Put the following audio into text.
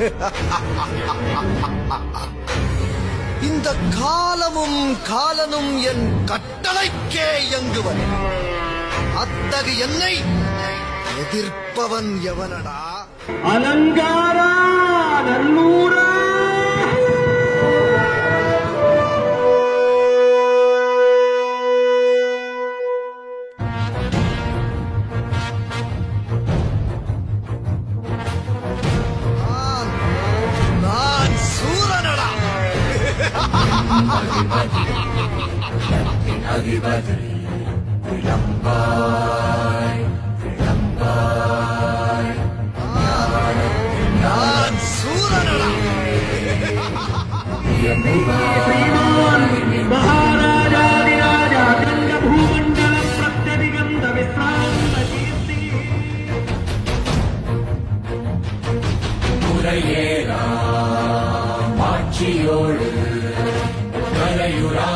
இந்த காலமும் காலனும் என் கட்டளைக்கே இயங்குவன். அத்தகு என்னை எதிர்ப்பவன் எவனடா? அலங்காரா அதிபதி விளம்பாய் விளம்பாய் நான் சூரனா முறையேரா மாட்சியோடு युवरा